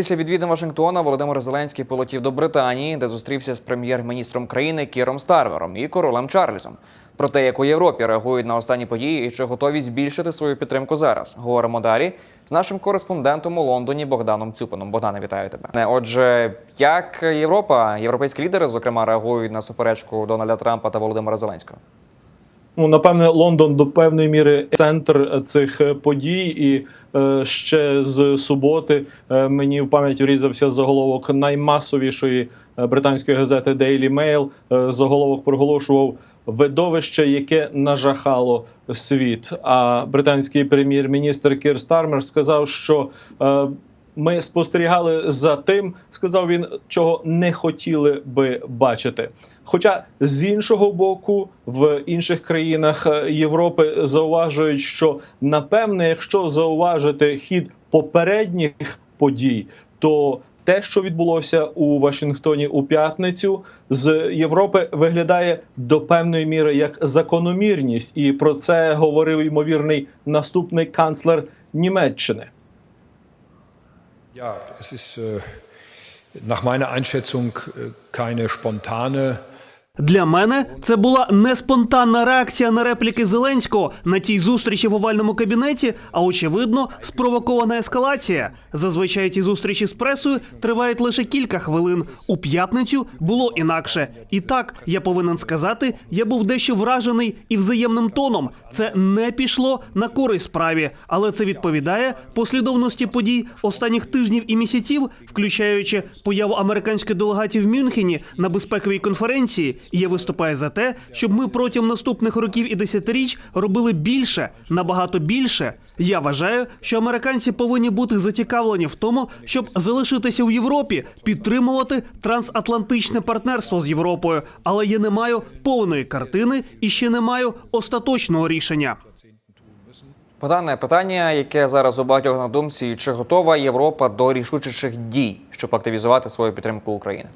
Після відвідин Вашингтона Володимир Зеленський полетів до Британії, де зустрівся з прем'єр-міністром країни Кіром Старвером і королем Чарльзом. Про те, як у Європі реагують на останні події і чи готові збільшити свою підтримку зараз. Говоримо далі з нашим кореспондентом у Лондоні Богданом Цюпином. Богдане, вітаю тебе. Е, Отже, як Європа, європейські лідери, зокрема, реагують на суперечку Дональда Трампа та Володимира Зеленського? Ну, напевне, Лондон до певної міри центр цих подій, і е, ще з суботи е, мені в пам'ять врізався заголовок наймасовішої е, британської газети Daily Mail. Е, заголовок проголошував видовище, яке нажахало світ. А британський прем'єр-міністр Кір Стармер сказав, що е, ми спостерігали за тим, сказав він, чого не хотіли би бачити. Хоча з іншого боку, в інших країнах е, Європи зауважують, що напевне, якщо зауважити хід попередніх подій, то те, що відбулося у Вашингтоні у п'ятницю, з Європи виглядає до певної міри як закономірність, і про це говорив ймовірний наступний канцлер Німеччини. Ja, es ist äh, nach meiner Einschätzung äh, keine spontane Для мене це була не спонтанна реакція на репліки Зеленського на тій зустрічі в овальному кабінеті, а очевидно, спровокована ескалація. Зазвичай ті зустрічі з пресою тривають лише кілька хвилин. У п'ятницю було інакше. І так я повинен сказати, я був дещо вражений і взаємним тоном. Це не пішло на користь справі, але це відповідає послідовності подій останніх тижнів і місяців, включаючи появу американської делегації в Мюнхені на безпековій конференції. І я виступаю за те, щоб ми протягом наступних років і десятиріч робили більше, набагато більше. Я вважаю, що американці повинні бути зацікавлені в тому, щоб залишитися у Європі, підтримувати трансатлантичне партнерство з Європою. Але я не маю повної картини і ще не маю остаточного рішення. Богдане, питання, яке зараз у багатьох на думці, чи готова Європа до рішучіших дій, щоб активізувати свою підтримку України?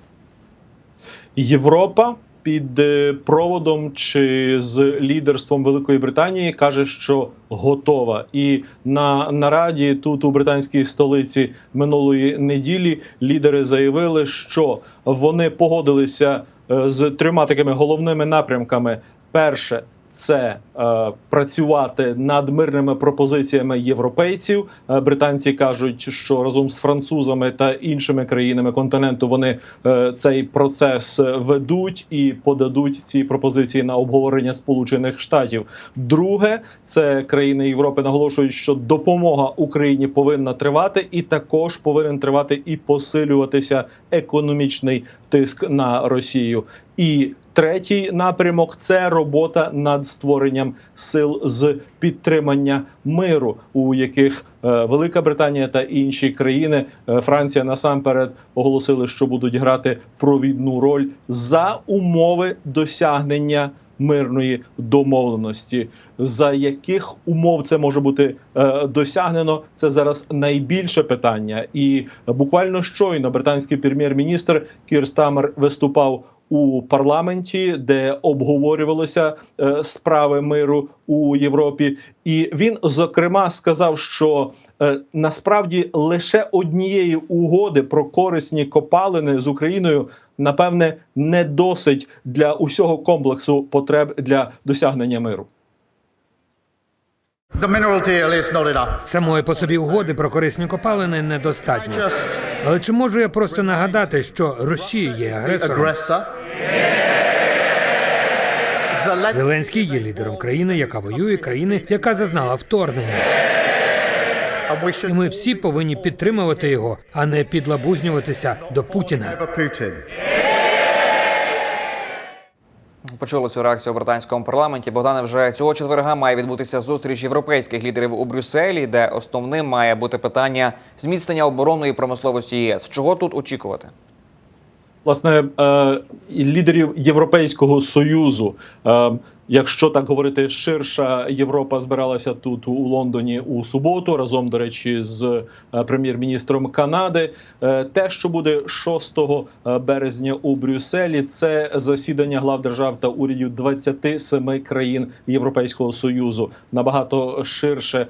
Європа під е, проводом чи з лідерством Великої Британії каже, що готова. І на нараді тут у британській столиці минулої неділі лідери заявили, що вони погодилися е, з трьома такими головними напрямками: перше. Це е, працювати над мирними пропозиціями європейців. Е, британці кажуть, що разом з французами та іншими країнами континенту вони е, цей процес ведуть і подадуть ці пропозиції на обговорення Сполучених Штатів. Друге, це країни Європи наголошують, що допомога Україні повинна тривати, і також повинен тривати і посилюватися економічний тиск на Росію. І третій напрямок це робота над створенням сил з підтримання миру, у яких е, Велика Британія та інші країни, е, Франція насамперед оголосили, що будуть грати провідну роль за умови досягнення мирної домовленості. За яких умов це може бути е, досягнено? Це зараз найбільше питання. І буквально щойно британський прем'єр-міністр Кір Стамер виступав у парламенті, де обговорювалися е, справи миру у Європі, і він зокрема сказав, що е, насправді лише однієї угоди про корисні копалини з Україною напевне не досить для усього комплексу потреб для досягнення миру. Is. Самої по собі угоди про корисні копалини недостатньо. Але чи можу я просто нагадати, що Росія є агресором? Зеленський є лідером країни, яка воює, країни, яка зазнала вторгнення. І ми всі повинні підтримувати його, а не підлабузнюватися до Путіна. Почули цю реакцію у британському парламенті. Богдане вже цього четверга має відбутися зустріч європейських лідерів у Брюсселі, де основним має бути питання зміцнення оборонної промисловості ЄС. Чого тут очікувати? Власне е, лідерів Європейського союзу. Е, якщо так говорити, ширша Європа збиралася тут у Лондоні у суботу, разом до речі, з е, прем'єр-міністром Канади. Те, що буде 6 березня у Брюсселі, це засідання глав держав та урядів 27 країн Європейського союзу. Набагато ширше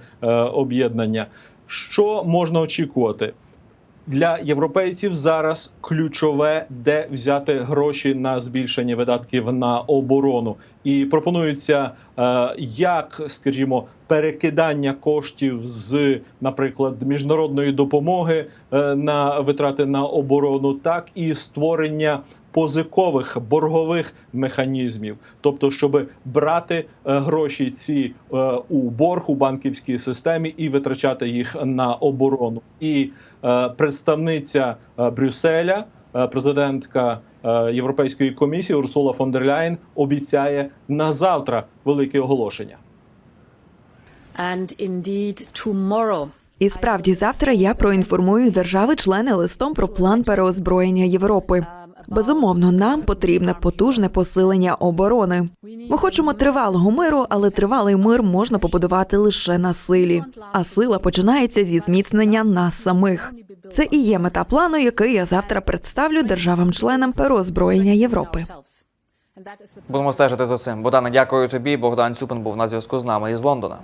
об'єднання. Що можна очікувати? Для європейців зараз ключове, де взяти гроші на збільшення видатків на оборону, і пропонується е, як, скажімо, перекидання коштів з, наприклад, міжнародної допомоги е, на витрати на оборону, так і створення позикових боргових механізмів, тобто, щоб брати е, гроші ці е, у борг у банківській системі і витрачати їх на оборону. І представниця Брюсселя, президентка Європейської комісії Урсула фон дер Ляєн обіцяє на завтра велике оголошення. And indeed, tomorrow. І справді завтра я проінформую держави-члени листом про план переозброєння Європи. Безумовно, нам потрібне потужне посилення оборони. Ми хочемо тривалого миру, але тривалий мир можна побудувати лише на силі. А сила починається зі зміцнення нас самих. Це і є мета плану, який я завтра представлю державам-членам переозброєння Європи. Будемо стежити за цим. Богдане, дякую тобі. Богдан Цюпин був на зв'язку з нами із Лондона.